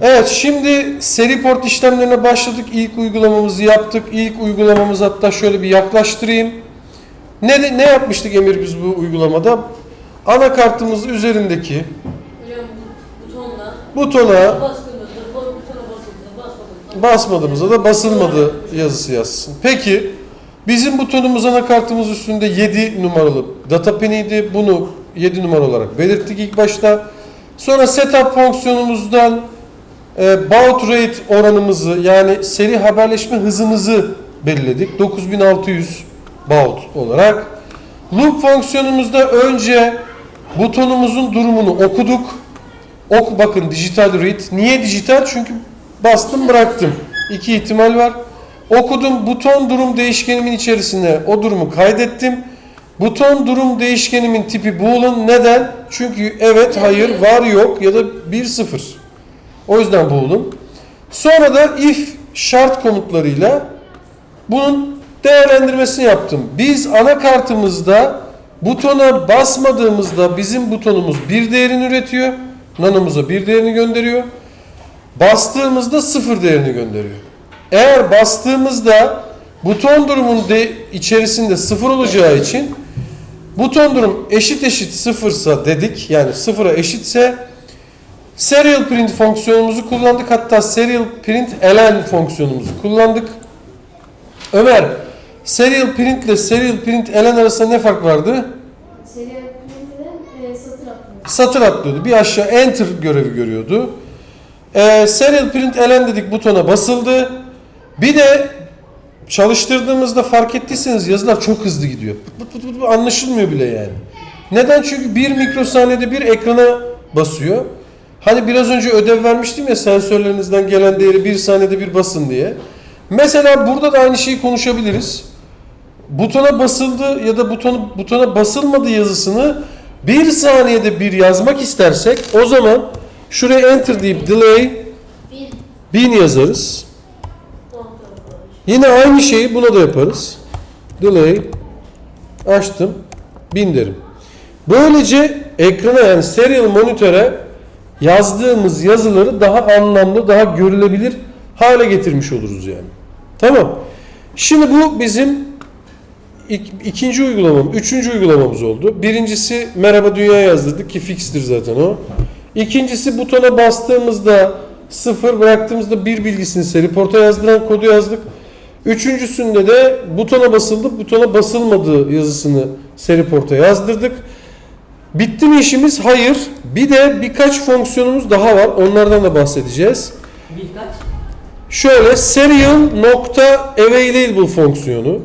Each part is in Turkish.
Evet şimdi seri port işlemlerine başladık. İlk uygulamamızı yaptık. İlk uygulamamız hatta şöyle bir yaklaştırayım. Ne, ne yapmıştık Emir biz bu uygulamada? Anakartımız üzerindeki butonla butona basmadığımızda da basılmadı yazısı yazsın. Peki bizim butonumuz anakartımız üstünde 7 numaralı data pin'iydi. Bunu 7 numara olarak belirttik ilk başta. Sonra setup fonksiyonumuzdan e, baud rate oranımızı yani seri haberleşme hızımızı belirledik. 9600 baud olarak. Loop fonksiyonumuzda önce butonumuzun durumunu okuduk. Ok bakın dijital read. Niye dijital? Çünkü bastım bıraktım. İki ihtimal var. Okudum buton durum değişkenimin içerisine o durumu kaydettim. Buton durum değişkenimin tipi boolean. Neden? Çünkü evet, hayır, var, yok ya da 1 0. O yüzden boolean. Sonra da if şart komutlarıyla bunun değerlendirmesini yaptım. Biz anakartımızda butona basmadığımızda bizim butonumuz bir değerini üretiyor. Nanomuza bir değerini gönderiyor. Bastığımızda sıfır değerini gönderiyor. Eğer bastığımızda buton durumun de içerisinde sıfır olacağı için buton durum eşit eşit sıfırsa dedik yani sıfıra eşitse serial print fonksiyonumuzu kullandık. Hatta serial print elen fonksiyonumuzu kullandık. Ömer, serial print ile serial print elen arasında ne fark vardı? Serial print'den e, satır atlıyor. Satır atlıyordu. Bir aşağı enter görevi görüyordu. Ee, serial print elen dedik butona basıldı. Bir de çalıştırdığımızda fark ettiyseniz yazılar çok hızlı gidiyor. Pıt pıt pıt pıt anlaşılmıyor bile yani. Neden? Çünkü bir mikrosaniyede bir ekrana basıyor. Hani biraz önce ödev vermiştim ya sensörlerinizden gelen değeri bir saniyede bir basın diye. Mesela burada da aynı şeyi konuşabiliriz. Butona basıldı ya da butonu, butona basılmadı yazısını bir saniyede bir yazmak istersek o zaman şuraya enter deyip delay Bir 1000 yazarız. Yine aynı şeyi buna da yaparız. Delay açtım 1000 derim. Böylece ekrana yani serial monitöre yazdığımız yazıları daha anlamlı, daha görülebilir hale getirmiş oluruz yani. Tamam. Şimdi bu bizim ik- ikinci uygulamam, üçüncü uygulamamız oldu. Birincisi merhaba dünya yazdırdık ki fixtir zaten o. İkincisi butona bastığımızda sıfır bıraktığımızda bir bilgisini seri porta yazdıran kodu yazdık. Üçüncüsünde de butona basıldı, butona basılmadığı yazısını seri porta yazdırdık. Bitti mi işimiz? Hayır. Bir de birkaç fonksiyonumuz daha var. Onlardan da bahsedeceğiz. Birkaç. Şöyle serial nokta available fonksiyonu.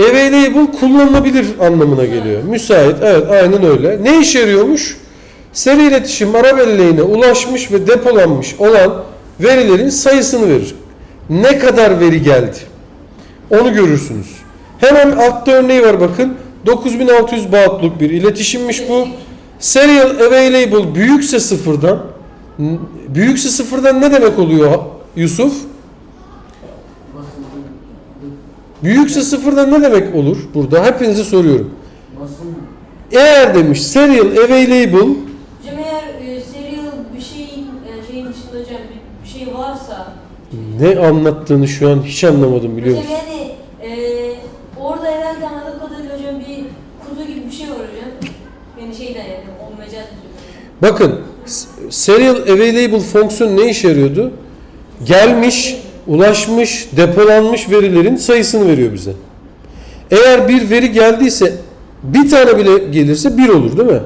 Available kullanılabilir anlamına geliyor. Müsait. Evet aynen öyle. Ne işe yarıyormuş? Seri iletişim ara belleğine ulaşmış ve depolanmış olan verilerin sayısını verir. Ne kadar veri geldi? Onu görürsünüz. Hemen altta örneği var bakın. 9600 baatluk bir iletişimmiş bu. Serial available büyükse sıfırdan büyükse sıfırdan ne demek oluyor Yusuf? Büyükse sıfırdan ne demek olur burada? Hepinize soruyorum. Eğer demiş serial available Hocam eğer e, serial bir şeyin e, şeyin dışında hocam bir, bir şey varsa ne anlattığını şu an hiç anlamadım biliyor hocam musun? yani e, orada herhalde anladığım kadarıyla hocam bir kutu gibi bir şey var hocam. Yani şeyden yani o mecaz bir şey. Bakın serial available fonksiyon ne işe yarıyordu? Gelmiş, ulaşmış, depolanmış verilerin sayısını veriyor bize. Eğer bir veri geldiyse bir tane bile gelirse bir olur değil mi?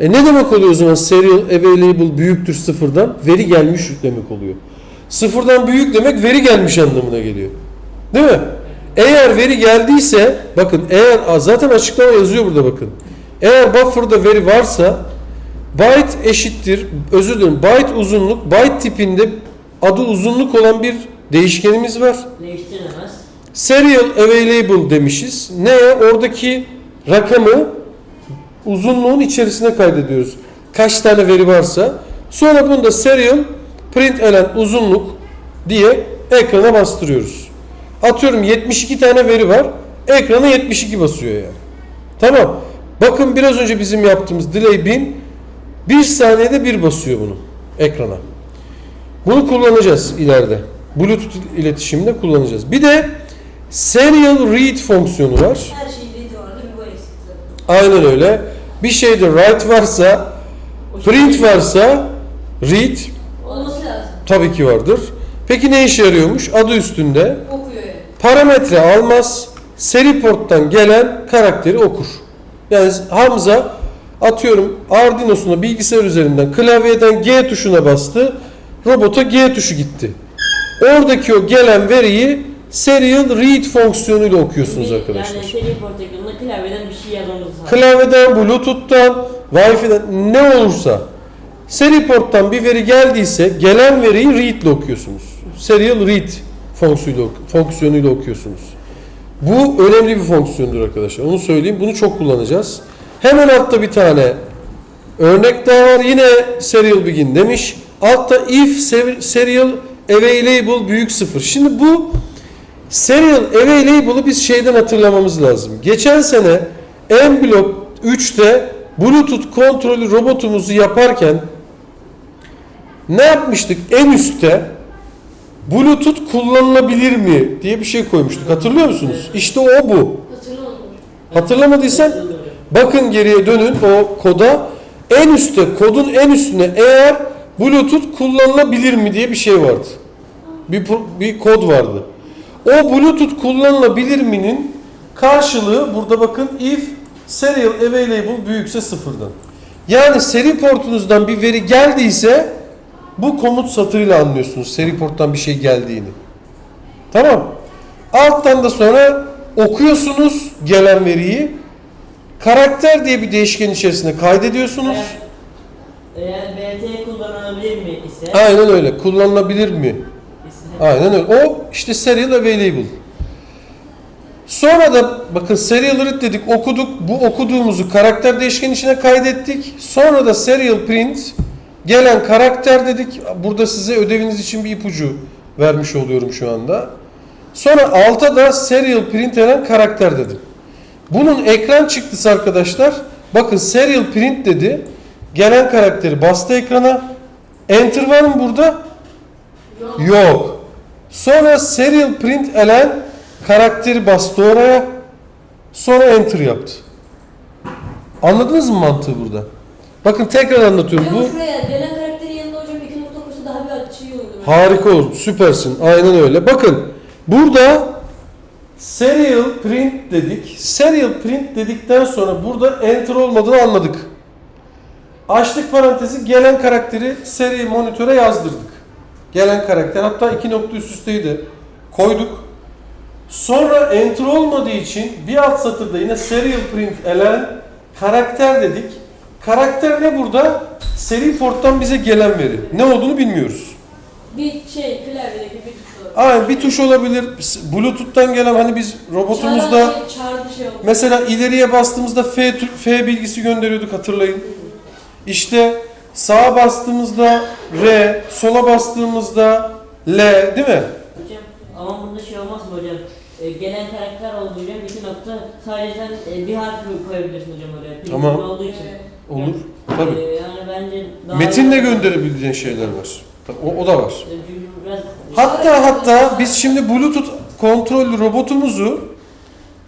E ne demek oluyor o zaman serial available büyüktür sıfırdan? Veri gelmiş demek oluyor. Sıfırdan büyük demek veri gelmiş anlamına geliyor. Değil mi? Eğer veri geldiyse bakın eğer zaten açıklama yazıyor burada bakın. Eğer buffer'da veri varsa byte eşittir özür dilerim byte uzunluk byte tipinde adı uzunluk olan bir değişkenimiz var. Değiştiremez. Serial available demişiz. Ne? Oradaki rakamı uzunluğun içerisine kaydediyoruz. Kaç tane veri varsa. Sonra bunu da serial print elen uzunluk diye ekrana bastırıyoruz. Atıyorum 72 tane veri var. Ekrana 72 basıyor yani. Tamam. Bakın biraz önce bizim yaptığımız delay bin Bir saniyede bir basıyor bunu ekrana. Bunu kullanacağız ileride. Bluetooth iletişiminde kullanacağız. Bir de serial read fonksiyonu var. Her bu eksikti. Aynen öyle. Bir şeyde write varsa, print varsa read Olması lazım. tabii ki vardır. Peki ne işe yarıyormuş? Adı üstünde. Okuyor yani. Parametre almaz. Seri porttan gelen karakteri okur. Yani Hamza atıyorum Arduino'suna bilgisayar üzerinden klavyeden G tuşuna bastı. Robota G tuşu gitti. Oradaki o gelen veriyi serial read fonksiyonuyla okuyorsunuz arkadaşlar. Yani seri portakalında klavyeden bir şey yazmamız. Klavyeden, Bluetooth'tan, Wi-Fi'den ne olursa seri porttan bir veri geldiyse gelen veriyi read ile okuyorsunuz. Serial read fonksiyonuyla, fonksiyonuyla okuyorsunuz. Bu önemli bir fonksiyondur arkadaşlar. Onu söyleyeyim. Bunu çok kullanacağız. Hemen altta bir tane örnek daha var. Yine serial begin demiş. Altta if se- serial available büyük sıfır. Şimdi bu Serial Available'ı biz şeyden hatırlamamız lazım. Geçen sene Envelope 3'te Bluetooth kontrolü robotumuzu yaparken ne yapmıştık? En üstte Bluetooth kullanılabilir mi diye bir şey koymuştuk. Hatırlıyor musunuz? İşte o bu. Hatırlamadıysan bakın geriye dönün o koda. En üstte kodun en üstüne eğer Bluetooth kullanılabilir mi diye bir şey vardı. Bir, bir kod vardı. O Bluetooth kullanılabilir mi'nin karşılığı burada bakın if serial available büyükse sıfırdan. Yani seri portunuzdan bir veri geldiyse bu komut satırıyla anlıyorsunuz seri porttan bir şey geldiğini. Tamam. Alttan da sonra okuyorsunuz gelen veriyi. Karakter diye bir değişken içerisinde kaydediyorsunuz. Eğer, eğer BT kullanılabilir mi ise, Aynen öyle. Kullanılabilir mi? Aynen öyle. O işte serial available. Sonra da bakın serial read dedik okuduk. Bu okuduğumuzu karakter değişken içine kaydettik. Sonra da serial print gelen karakter dedik. Burada size ödeviniz için bir ipucu vermiş oluyorum şu anda. Sonra alta da serial print eden karakter dedim. Bunun ekran çıktısı arkadaşlar. Bakın serial print dedi. Gelen karakteri bastı ekrana. Enter var mı burada? Yok. Yok. Sonra serial print elen karakteri bastı oraya. Sonra enter yaptı. Anladınız mı mantığı burada? Bakın tekrar anlatıyorum. Bu... Bu Şuraya gelen karakterin yanında hocam iki nokta koysa daha bir açı iyi olur. harika olur. Süpersin. Aynen öyle. Bakın burada serial print dedik. Serial print dedikten sonra burada enter olmadığını anladık. Açtık parantezi gelen karakteri seri monitöre yazdırdık. Gelen karakter hatta iki nokta üst üsteydi. Koyduk. Sonra enter olmadığı için bir alt satırda yine serial print elen karakter dedik. Karakter ne burada? Seri porttan bize gelen veri. Ne olduğunu bilmiyoruz. Bir şey klavyedeki bir tuş olur. Aynen bir tuş olabilir. Bluetooth'tan gelen hani biz robotumuzda Çağrı, çağrı şey mesela ileriye bastığımızda F, tu- F bilgisi gönderiyorduk hatırlayın. İşte sağa bastığımızda R, sola bastığımızda L değil mi? hocam ama bunda şey olmaz mı hocam? E, gelen karakter oldu hocam iki nokta sadece sen e, bir harf koyabilirsin hocam oraya. Tamam. olduğu için. Olur. Tabii. E, yani bence daha Metinle gönderebileceğin şeyler var. O, o da var. E, Çünkü biraz Hatta hatta biz şimdi Bluetooth kontrollü robotumuzu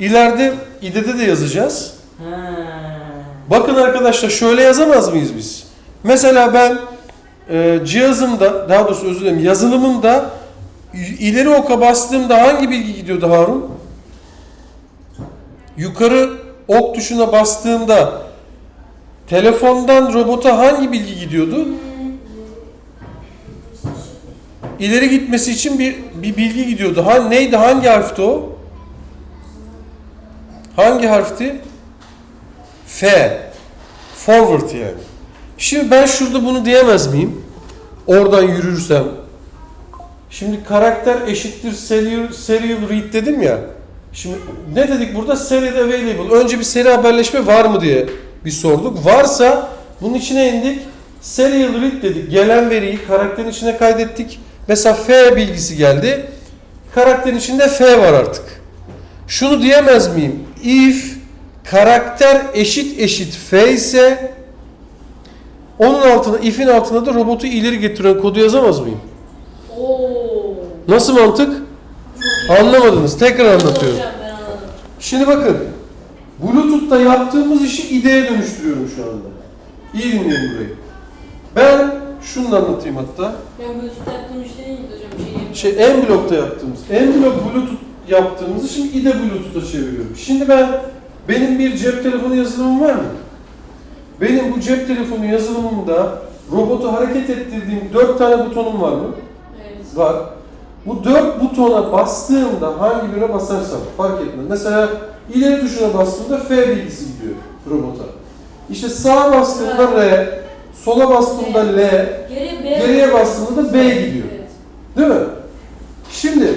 ileride İDE'de de yazacağız. Bakın arkadaşlar şöyle yazamaz mıyız biz? Mesela ben e, cihazımda, daha doğrusu özür dilerim yazılımımda ileri oka bastığımda hangi bilgi gidiyordu Harun? Yukarı ok tuşuna bastığımda telefondan robota hangi bilgi gidiyordu? İleri gitmesi için bir, bir bilgi gidiyordu. Ha, neydi? Hangi harfti o? Hangi harfti? F. Forward yani. Şimdi ben şurada bunu diyemez miyim? Oradan yürürsem. Şimdi karakter eşittir serial, serial read dedim ya. Şimdi ne dedik burada? Serial available. Önce bir seri haberleşme var mı diye bir sorduk. Varsa bunun içine indik. Serial read dedik. Gelen veriyi karakterin içine kaydettik. Mesela F bilgisi geldi. Karakterin içinde F var artık. Şunu diyemez miyim? If karakter eşit eşit F ise Onun altına, if'in altına da robotu ileri getiren kodu yazamaz mıyım? Oo. Nasıl mantık? Anlamadınız. Tekrar anlatıyorum. Şimdi bakın. Bluetooth'ta yaptığımız işi IDE'ye dönüştürüyorum şu anda. İyi dinleyin burayı. Ben şunu da anlatayım hatta. Ben böyle süt yaptığım işte değil hocam? Şey. Şey en blokta yaptığımız, en blok Bluetooth yaptığımızı şimdi IDE Bluetooth'a çeviriyorum. Şimdi ben benim bir cep telefonu yazılımım var mı? Benim bu cep telefonu yazılımımda robotu hareket ettirdiğim dört tane butonum var mı? Evet. Var. Bu dört butona bastığımda hangi birine basarsam fark etmez. Mesela ileri tuşuna bastığımda F bilgisi gidiyor robota. İşte sağa bastığımda R, sola bastığımda L, Geriye B. Geriye bastığında da B gidiyor. Değil mi? Şimdi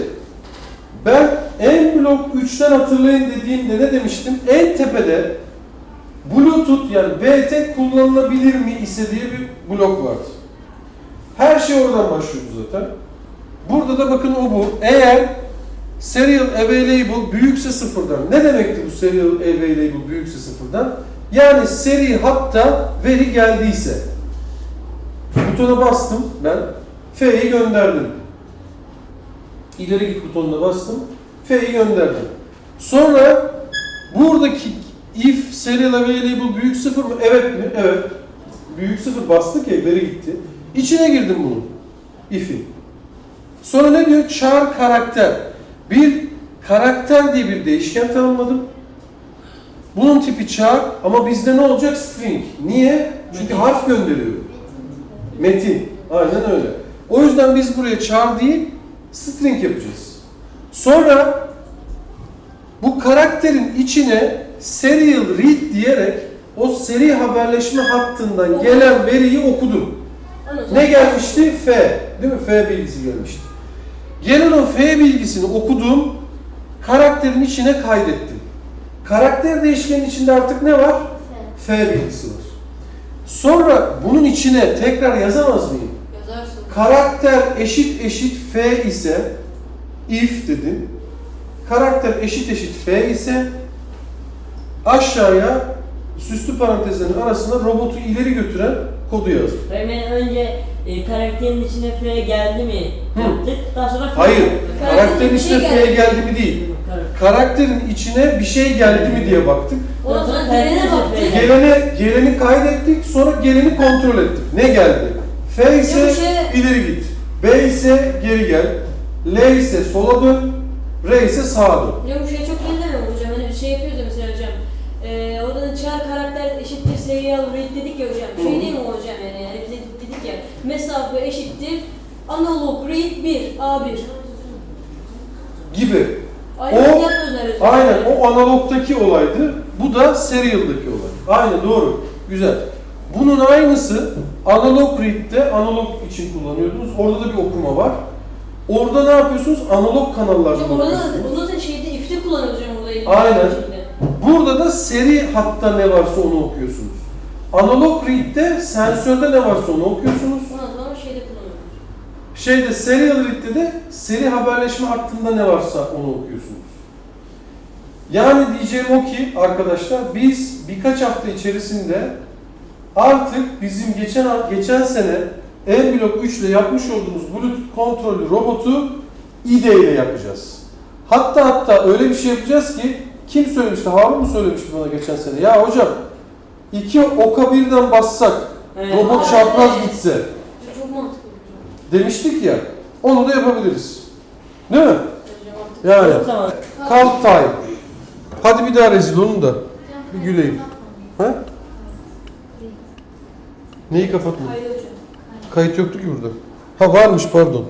ben en blok 3'ten hatırlayın dediğimde ne demiştim? En tepede Bluetooth yani BT kullanılabilir mi ise diye bir blok vardı. Her şey oradan başlıyordu zaten. Burada da bakın o bu. Eğer serial available büyükse sıfırdan. Ne demekti bu serial available büyükse sıfırdan? Yani seri hatta veri geldiyse. Butona bastım ben. F'yi gönderdim. İleri git butonuna bastım. F'yi gönderdim. Sonra buradaki if serial available büyük sıfır mı? Evet mi? Evet. Büyük sıfır bastık ya veri gitti. İçine girdim bunun. If'in. Sonra ne diyor? Char karakter. Bir karakter diye bir değişken tanımladım. Bunun tipi char ama bizde ne olacak? String. Niye? Çünkü harf gönderiyor. Metin. Aynen öyle. O yüzden biz buraya char değil, string yapacağız. Sonra bu karakterin içine serial read diyerek o seri haberleşme hattından gelen veriyi okudum. Ne gelmişti? F. Değil mi? F bilgisi gelmişti. Gelen o F bilgisini okudum, karakterin içine kaydettim. Karakter değişkenin içinde artık ne var? F. F bilgisi var. Sonra bunun içine tekrar yazamaz mıyım? Yazarsın. Karakter eşit eşit F ise if dedim. Karakter eşit eşit F ise aşağıya süslü parantezlerin arasına robotu ileri götüren kodu yazdım. Öğretmenim önce e, karakterin içine F geldi mi Hı. yaptık. Daha sonra F Hayır, yaptık. karakterin bir içine şey F geldi. mi değil. Karakter. Karakterin içine bir şey geldi mi diye baktık. Ondan sonra gelene. F. Gelene, geleni kaydettik, sonra geleni kontrol ettik. Ne geldi? F ise şey- ileri git. B ise geri gel. L ise sola dön. R ise sağa dön. Bu şeye çok Mesafe eşittir analog read 1 A1. Gibi. Aynı O-. Aynen o analogdaki olaydı. Bu da serial'daki olay. Aynen doğru. Güzel. Bunun aynısı analog read'de analog için kullanıyordunuz. Orada da bir okuma var. Orada ne yapıyorsunuz? Analog kanallardan Hocam orada zaten şeyde ifte kullanıyoruz hocam elimizde Aynen. Burada da seri hatta ne varsa onu okuyorsunuz. Analog read'de sensörde ne varsa onu okuyorsunuz. Ondan sonra şeyde kullanıyoruz. Şeyde serial read'de de seri haberleşme hattında ne varsa onu okuyorsunuz. Yani diyeceğim o ki arkadaşlar biz birkaç hafta içerisinde artık bizim geçen geçen sene M-Block 3 ile yapmış olduğumuz Bluetooth kontrollü robotu IDE ile yapacağız. Hatta hatta öyle bir şey yapacağız ki kim söylemişti? Harun mu söylemişti bana geçen sene? Ya hocam iki oka birden bassak Evet. robot çapraz gitse Çok, mantıklı demiştik ya onu da yapabiliriz. Değil mi? Yani O zaman time. Hadi bir daha rezil olun da. Bir güleyim. Ha? Neyi kapatma? Kayıt yoktu ki burada. Ha varmış pardon.